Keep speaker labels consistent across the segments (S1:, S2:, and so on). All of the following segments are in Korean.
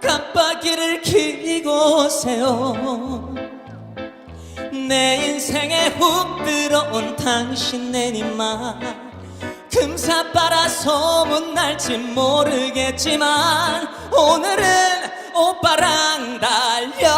S1: 깜빡이를 켜고 오세요. 내 인생에 훅 들어온 당신 내니만 금사 빨아 소문날지 모르겠지만 오늘은 오빠랑 달려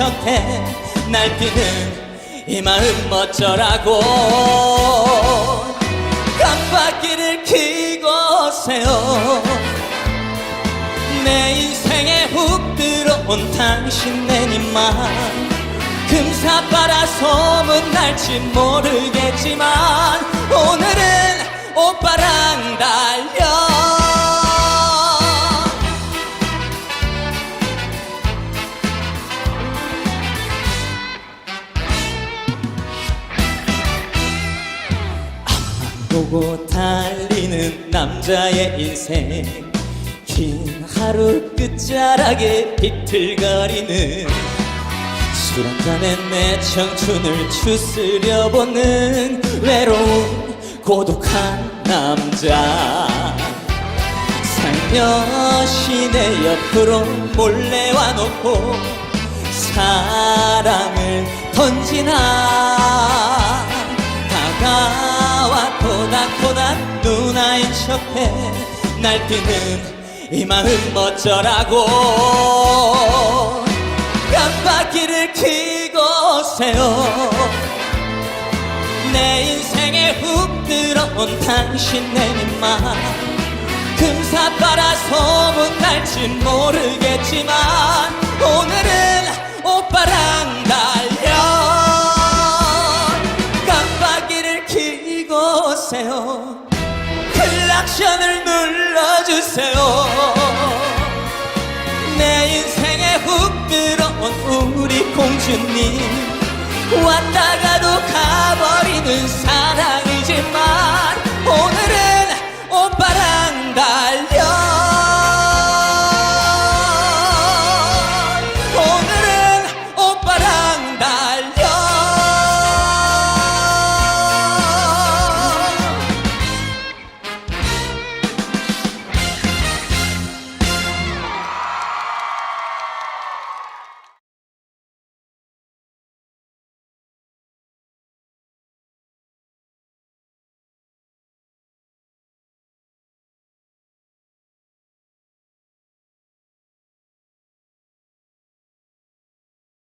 S1: 척해 날뛰는 이 마음 어쩌라고. 깜빡이를 켜고 오세요. 내 인생에 훅 들어온 당신 내니만 금사 빨아 소문날지 모르겠지만 보고 달리는 남자의 인생. 긴 하루 끝자락에 비틀거리는 술 한잔에 내 청춘을 추스려보는 외로운 고독한 남자. 살며시 내 옆으로 몰래 와놓고 사랑을 던지나 척해 날뛰는 이 마음 어쩌라고. 깜빡이를 켜고 오세요. 내 인생에 훅 들어온 당신 내님만. 금사 빨아 소문날지 모르겠지만 오늘은 오빠랑 달려. 깜빡이를 켜고 오세요 클락션을 눌러주세요. 내 인생에 훅 들어온 우리 공주님 왔다가도 가버리는 사랑이지만